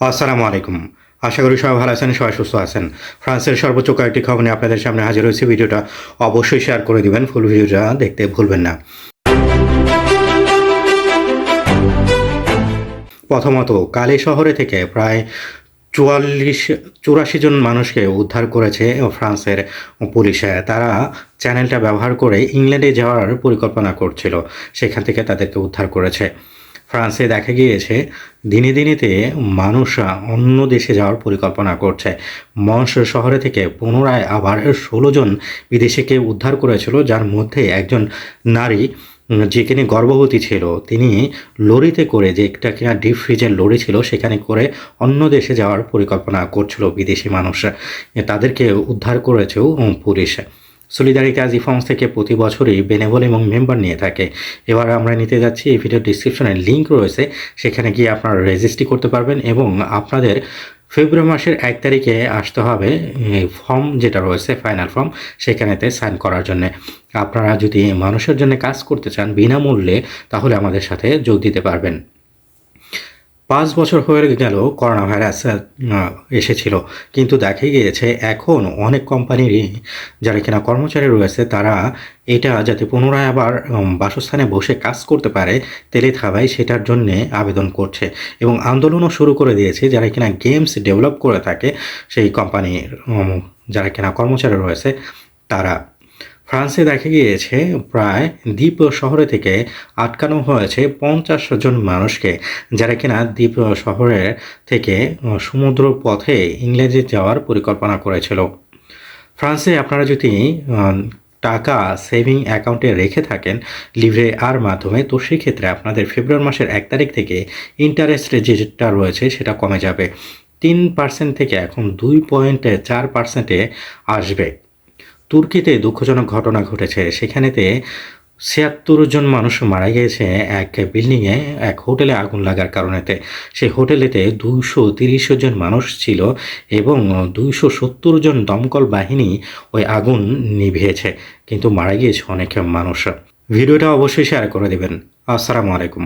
আসসালামু আলাইকুম। আশা করি সবাই ভালো আছেন, সবাই সুস্থ আছেন। ফ্রান্সের সর্বোচ্চ কয়েকটি খবর নিয়ে আপনাদের সামনে হাজির হয়েছে। ভিডিওটা অবশ্যই শেয়ার করে দিবেন ফুল ভিডিওটা দেখতে ভুলবেন না। প্রথমত, কালি শহরে থেকে প্রায় চুয়াল্লিশ, চুরাশি জন মানুষকে উদ্ধার করেছে ফ্রান্সের পুলিশে। তারা চ্যানেলটা ব্যবহার করে ইংল্যান্ডে যাওয়ার পরিকল্পনা করছিল। সেখান থেকে তাদেরকে উদ্ধার করেছে। ফ্রান্সে দেখা গিয়েছে দিনে দিনেতে মানুষ অন্য দেশে যাওয়ার পরিকল্পনা করছে। মঞ্চ শহরে থেকে পুনরায় আবার ষোলো জন বিদেশিকে উদ্ধার করেছিল যার মধ্যে একজন নারী উম, যে কিনা গর্ভবতী ছিল। তিনি লরিতে করে যে একটা কিনা ডিপ ফ্রিজের লরি ছিল সেখানে করে অন্য দেশে যাওয়ার পরিকল্পনা করছিল বিদেশি মানুষ তাদেরকে উদ্ধার করেছেও পুলিশ। সলিদারিটি আজি ফর্মস থেকে প্রতি বছরই বেনেভল এবং মেম্বার নিয়ে থাকে। এবার আমরা নিতে যাচ্ছি এই ভিডিও ডিসক্রিপশনে লিঙ্ক রয়েছে। সেখানে গিয়ে আপনারা রেজিস্ট্রি করতে পারবেন এবং আপনাদের ফেব্রুয়ারি মাসের এক তারিখে আসতে হবে ফর্ম যেটা রয়েছে ফাইনাল ফর্ম সেখানেতে সাইন করার জন্য। আপনারা যদি মানুষের জন্য কাজ করতে চান বিনামূল্যে, তাহলে আমাদের সাথে যোগ দিতে পারবেন। পাঁচ বছর হয়ে গেল করোনা ভাইরাস এসেছিল। কিন্তু দেখা গিয়েছে, এখন অনেক কোম্পানিরই যারা কিনা কর্মচারী রয়েছে, তারা এটা যাতে পুনরায় আবার বাসস্থানে বসে কাজ করতে পারে তেলেথাবাই সেটার জন্যে আবেদন করছে। এবং আন্দোলনও শুরু করে দিয়েছে, যারা কিনা গেমস ডেভেলপ করে থাকে, সেই কোম্পানির যারা কিনা কর্মচারী রয়েছে, তারা। ফ্রান্সে দেখা গিয়েছে প্রায় দ্বীপ শহরে থেকে আটকানো হয়েছে পঞ্চাশ জন মানুষকে, যারা কিনা দ্বীপ শহরের থেকে সমুদ্র পথে ইংল্যান্ডে যাওয়ার পরিকল্পনা করেছিল। ফ্রান্সে আপনারা যদি টাকা সেভিং অ্যাকাউন্টে রেখে থাকেন লিভরে আর মাধ্যমে, তো সেক্ষেত্রে আপনাদের ফেব্রুয়ারি মাসের এক তারিখ থেকে ইন্টারেস্ট যেটা রয়েছে সেটা কমে যাবে। তিন পার্সেন্ট থেকে এখন দুই পয়েন্ট চার পার্সেন্টে আসবে। তুর্কিতে দুঃখজনক ঘটনা ঘটেছে। সেখানেতে ছিয়াত্তর জন মানুষ মারা গিয়েছে এক বিল্ডিংয়ে, এক হোটেলে আগুন লাগার কারণেতে। সেই হোটেলেতে দুইশো তিরিশ জন মানুষ ছিল এবং দুইশো সত্তর জন দমকল বাহিনী ওই আগুন নিভিয়েছে, কিন্তু মারা গিয়েছে অনেক মানুষ। ভিডিওটা অবশ্যই শেয়ার করে দেবেন। আসসালামু আলাইকুম।